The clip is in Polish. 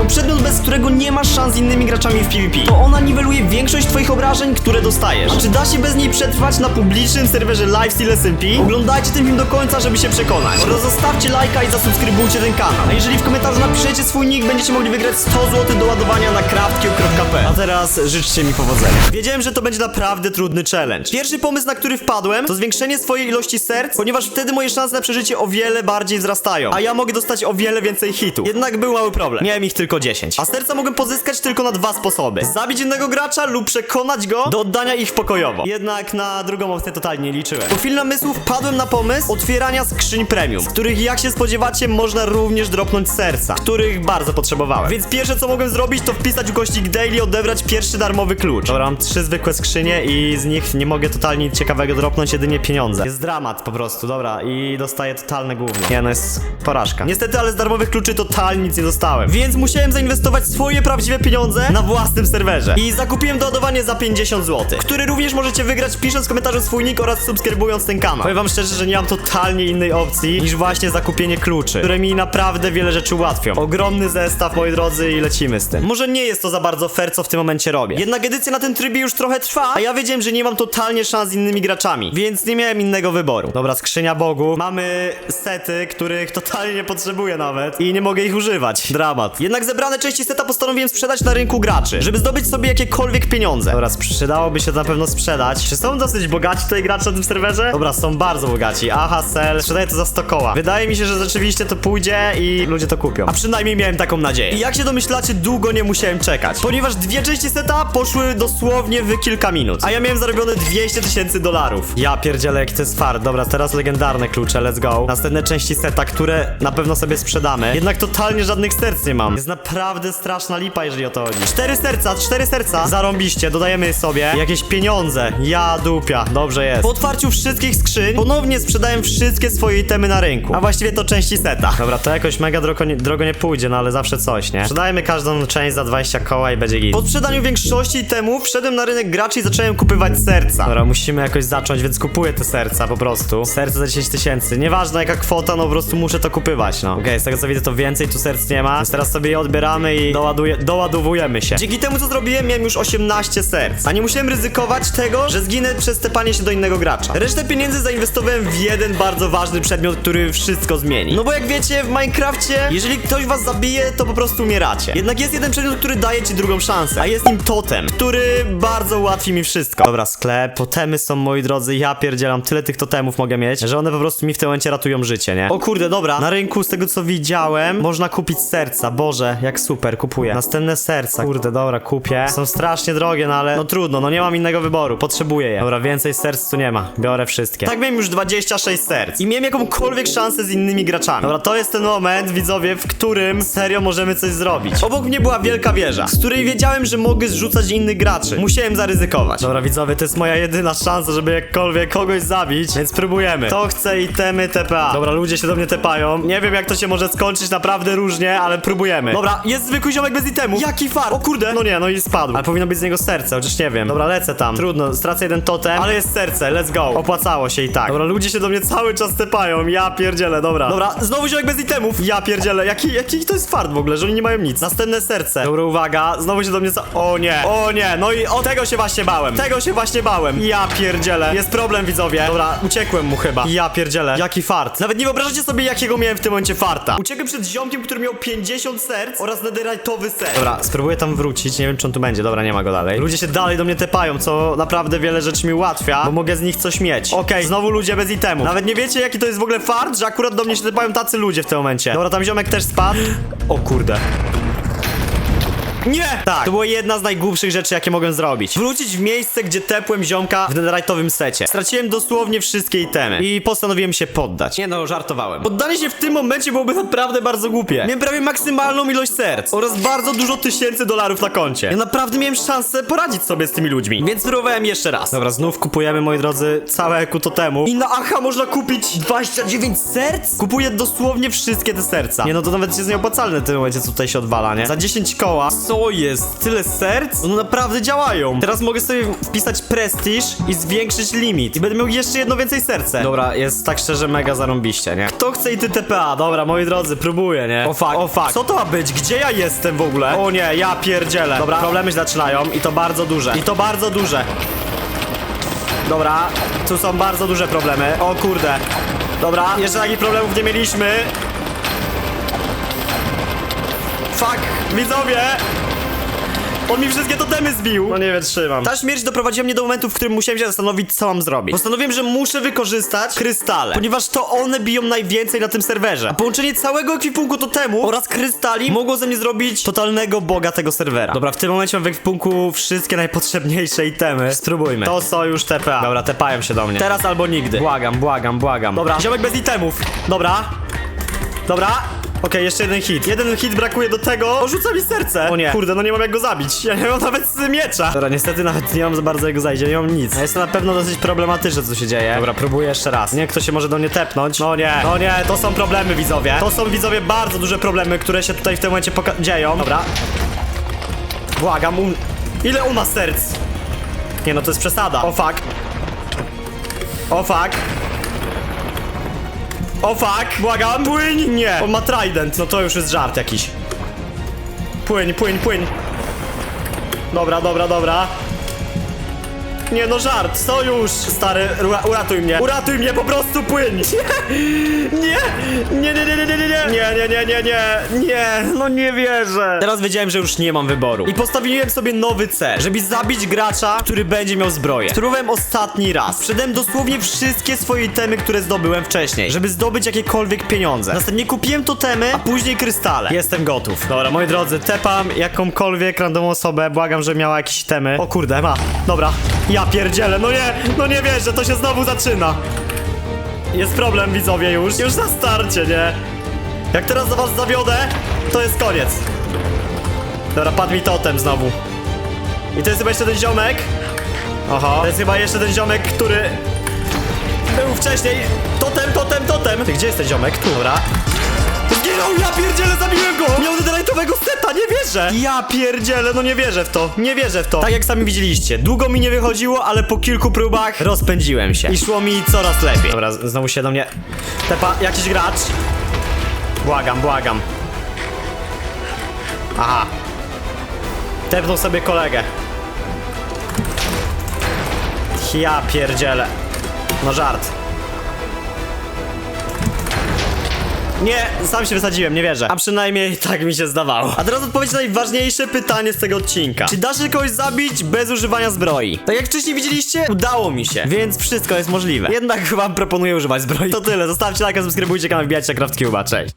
To przedmiot, bez którego nie masz szans z innymi graczami w PvP. To ona niweluje większość twoich obrażeń, które dostajesz. A czy da się bez niej przetrwać na publicznym serwerze Lifesteal SMP? Oglądajcie ten film do końca, żeby się przekonać. Oraz zostawcie lajka i zasubskrybujcie ten kanał. A jeżeli w komentarzu napiszecie swój nick, będziecie mogli wygrać 100 zł do ładowania na craftkill.pl. A teraz życzcie mi powodzenia. Wiedziałem, że to będzie naprawdę trudny challenge. Pierwszy pomysł, na który wpadłem, to zwiększenie swojej ilości serc, ponieważ wtedy moje szanse na przeżycie o wiele bardziej wzrastają. A ja mogę dostać o wiele więcej hitów. Jednak był mały problem. Miałem ich tylko 10. A serca mogłem pozyskać tylko na dwa sposoby. Zabić innego gracza lub przekonać go do oddania ich pokojowo. Jednak na drugą opcję totalnie nie liczyłem. Po chwili namysłu wpadłem na pomysł otwierania skrzyń premium, z których jak się spodziewacie można również dropnąć serca, których bardzo potrzebowałem. Więc pierwsze co mogłem zrobić to wpisać ukośnik daily odebrać pierwszy darmowy klucz. Dobra, mam trzy zwykłe skrzynie i z nich nie mogę totalnie nic ciekawego dropnąć, jedynie pieniądze. Jest dramat po prostu, dobra, i dostaję totalne gówno. Nie, no jest porażka. Niestety, ale z darmowych kluczy totalnie nic nie dostałem. Więc musiałem zainwestować swoje prawdziwe pieniądze na własnym serwerze. I zakupiłem doładowanie za 50 zł, który również możecie wygrać pisząc w komentarzu swój nick oraz subskrybując ten kanał. Powiem wam szczerze, że nie mam totalnie innej opcji niż właśnie zakupienie kluczy, które mi naprawdę wiele rzeczy ułatwią. Ogromny zestaw, moi drodzy, i lecimy z tym. Może nie jest to za bardzo fair, co w tym momencie robię. Jednak edycja na tym trybie już trochę trwa, a ja wiedziałem, że nie mam totalnie szans z innymi graczami, więc nie miałem innego wyboru. Dobra, skrzynia Bogu. Mamy sety, których totalnie nie potrzebuję nawet i nie mogę ich używać. Dramat. Jednak zebrane części seta postanowiłem sprzedać na rynku graczy, żeby zdobyć sobie jakiekolwiek pieniądze. Dobra, przydałoby się to na pewno sprzedać. Czy są dosyć bogaci tutaj gracze na tym serwerze? Dobra, są bardzo bogaci. Aha, sel. Sprzedaję to za 100 koła. Wydaje mi się, że rzeczywiście to pójdzie i ludzie to kupią. A przynajmniej miałem taką nadzieję. I jak się domyślacie, długo nie musiałem czekać. Ponieważ dwie części seta poszły dosłownie w kilka minut. A ja miałem zarobione 200 tysięcy dolarów. Ja pierdzielę, jak to jest fart. Dobra, teraz legendarne klucze, let's go. Następne części seta, które na pewno sobie sprzedamy. Jednak totalnie żadnych serc nie mam. Jest naprawdę straszna lipa, jeżeli o to chodzi. Cztery serca, cztery serca. Zarąbiście, dodajemy sobie jakieś pieniądze. Ja dupia, dobrze jest. Po otwarciu wszystkich skrzyń, ponownie sprzedałem wszystkie swoje itemy na rynku. A właściwie to części seta. Dobra, to jakoś mega drogo nie, drogo nie pójdzie, no ale zawsze coś, nie? Sprzedajmy każdą część za 20 koła i będzie git. Po sprzedaniu większości itemów wszedłem na rynek graczy i zacząłem kupywać serca. Dobra, musimy jakoś zacząć, więc kupuję te serca po prostu. Serce za 10 tysięcy. Nieważne jaka kwota, no po prostu muszę to kupywać, no. Okej, z tego co widzę to więcej tu serc nie ma, więc teraz sobie je odbieramy i doładuje, doładowujemy się. Dzięki temu co zrobiłem miałem już 18 serc, a nie musiałem ryzykować tego, że zginę przez tepanie się do innego gracza. Resztę pieniędzy zainwestowałem w jeden bardzo ważny przedmiot, który wszystko zmieni. No bo jak wiecie, w Minecrafcie, jeżeli ktoś was zabije, to po prostu umieracie. Jednak jest jeden przedmiot, który daje ci drugą szansę, a jest nim totem, który bardzo ułatwi mi wszystko. Dobra, sklep, totemy są moi drodzy, ja pierdzielam, tyle tych totemów mogę mieć, że one po prostu mi w tym momencie ratują życie, nie? O kurde, dobra, na rynku z tego co widziałem, można kupić serca, boże, jak super, kupuję. Następne serca, kurde, dobra, kupię. Są strasznie drogie, no ale no trudno, no nie mam innego wyboru, potrzebuję je. Dobra, więcej serc tu nie ma, biorę wszystkie. Tak miałem już 26 serc i miałem jakąkolwiek szansę z innymi graczami. Dobra, to jest ten moment, widzowie, w którym serio możemy coś zrobić. Obok mnie była wielka wieża, z której wiedziałem, że mogę zrzucać innych graczy. Musiałem zaryzykować. Dobra, widzowie, to jest moja jedyna szansa, żeby jakkolwiek kogoś zabić, więc próbujemy. To chce itemy TPA. Dobra, ludzie się do mnie tepają. Nie wiem, jak to się może skończyć, naprawdę różnie, ale próbujemy. Dobra, jest zwykły ziomek bez itemu. Jaki far! O kurde, no nie, no i spadł. Ale powinno być z niego serce, chociaż nie wiem. Dobra, lecę tam. Trudno, stracę jeden totem, ale jest serce, let's go. Opłacało się i tak. Dobra, ludzie się do mnie cały czas tepają, ja pierdzielę, dobra. Dobra, znowu ziomek bez itemów. Ja pierdzielę, jaki, jaki to jest fart w ogóle, że oni nie mają nic. Następne serce. Dobra, uwaga, znowu się do mnie ca... O nie, o nie, no i o tego się właśnie bałem. Tego się właśnie bałem. Ja pierdzielę. Jest problem, widzowie. Dobra, uciekłem mu chyba. Ja pierdzielę, jaki fart. Nawet nie wyobrażacie sobie, jakiego miałem w tym momencie farta. Uciekłem przed ziomkiem, który miał 50 serc oraz netherite'owy serc. Dobra, spróbuję tam wrócić, nie wiem czy on tu będzie. Dobra, nie ma go dalej. Ludzie się dalej do mnie tepają, co naprawdę wiele rzeczy mi ułatwia, bo mogę z nich coś mieć. Okej, znowu ludzie bez itemu. Nawet nie wiecie, jaki to jest w ogóle fart, że akurat do mnie się tepają tacy ludzie w tym momencie. Dobra, tam ziomek też spadł. O kurde. Nie! Tak, to była jedna z najgłupszych rzeczy, jakie mogłem zrobić. Wrócić w miejsce, gdzie tepłem ziomka w netherite'owym secie. Straciłem dosłownie wszystkie itemy i postanowiłem się poddać. Nie no, żartowałem. Poddanie się w tym momencie byłoby naprawdę bardzo głupie. Miałem prawie maksymalną ilość serc oraz bardzo dużo tysięcy dolarów na koncie. Ja naprawdę miałem szansę poradzić sobie z tymi ludźmi, więc spróbowałem jeszcze raz. Dobra, znów kupujemy, moi drodzy, całe totemu. I na aha można kupić 29 serc? Kupuję dosłownie wszystkie te serca. Nie no, to nawet jest nieopłacalne w tym momencie, co tutaj się odwala, nie? Za 10 koła Co jest? Tyle serc? One naprawdę działają. Teraz mogę sobie wpisać prestiż i zwiększyć limit. I będę miał jeszcze jedno więcej serce. Dobra, jest tak szczerze mega zarąbiście, nie? Kto chce ity TPA? Dobra, moi drodzy, próbuję, nie? O fuck, o fuck. Co to ma być? Gdzie ja jestem w ogóle? O nie, ja pierdzielę. Dobra, problemy się zaczynają i to bardzo duże. I to bardzo duże. Dobra, tu są bardzo duże problemy. O kurde. Dobra, jeszcze takich problemów nie mieliśmy. Fuck, widzowie! On mi wszystkie totemy zbił! No nie wytrzymam. Ta śmierć doprowadziła mnie do momentu, w którym musiałem się zastanowić, co mam zrobić. Postanowiłem, że muszę wykorzystać krystale, ponieważ to one biją najwięcej na tym serwerze. A połączenie całego ekwipunku totemu oraz krystali mogło ze mnie zrobić totalnego boga tego serwera. Dobra, w tym momencie mam w ekwipunku wszystkie najpotrzebniejsze itemy. Spróbujmy. To są już TPA. Dobra, tepają się do mnie. Teraz albo nigdy. Błagam, błagam, błagam. Dobra, ziomek bez itemów. Dobra. Dobra. Okej, jeszcze jeden hit. Jeden hit brakuje do tego. O, rzuca mi serce. O nie. Kurde, no nie mam jak go zabić. Ja nie mam nawet miecza. Dobra, niestety nawet nie mam za bardzo jego zajdzie. Nie mam nic. A jest to na pewno dosyć problematyczne, co się dzieje. Dobra, próbuję jeszcze raz. Nie, kto się może do mnie tepnąć. No nie. No nie, to są problemy, widzowie. To są, widzowie, bardzo duże problemy, które się tutaj w tym momencie dzieją. Dobra. Błagam, um... Ile u nas serc? Nie, no to jest przesada. O fuck. O fuck. O fuck, błagam, płyń! Nie, on ma trident, no to już jest żart jakiś. Płyń, płyń, płyń. Dobra, dobra, dobra. Nie no, żart, sojusz! Stary, ura uratuj mnie, uratuj mnie, po prostu płyń! Nie, nie, nie, nie, nie, nie, nie, nie, nie, nie, nie, nie, nie, no nie wierzę. Teraz wiedziałem, że już nie mam wyboru. I postawiłem sobie nowy cel, żeby zabić gracza, który będzie miał zbroję. Spróbowałem ostatni raz. Sprzedałem dosłownie wszystkie swoje itemy, które zdobyłem wcześniej, żeby zdobyć jakiekolwiek pieniądze. Następnie kupiłem totemy, a później krystale. Jestem gotów. Dobra, moi drodzy, tepam jakąkolwiek randomową osobę, błagam, że miała jakieś itemy. O kurde, ma. Dobra. Ja pierdzielę, no nie, no nie wierzę, to się znowu zaczyna. Jest problem, widzowie, już. Już na starcie, nie? Jak teraz do was zawiodę, to jest koniec. Dobra, padł mi totem znowu. I to jest chyba jeszcze ten ziomek. Oho. To jest chyba jeszcze ten ziomek, który był wcześniej. Totem, totem, totem. Ty, gdzie jest ten ziomek? Tu, Dobra. Zginął, ja pierdzielę, zabiłem go! Miał netherite'owego seta, nie wierzę! Ja pierdzielę, no nie wierzę w to, nie wierzę w to. Tak jak sami widzieliście, długo mi nie wychodziło, ale po kilku próbach rozpędziłem się. I szło mi coraz lepiej. Dobra, znowu się do mnie tepa jakiś gracz. Błagam, błagam. Aha. Tepnął sobie kolegę. Ja pierdzielę. No żart. Nie, sam się wysadziłem, nie wierzę. A przynajmniej tak mi się zdawało. A teraz odpowiedź na najważniejsze pytanie z tego odcinka. Czy da się kogoś zabić bez używania zbroi? Tak jak wcześniej widzieliście, udało mi się, więc wszystko jest możliwe. Jednak wam proponuję używać zbroi. To tyle, zostawcie lajka, subskrybujcie kanał, wbijajcie na CraftCube'a, cześć.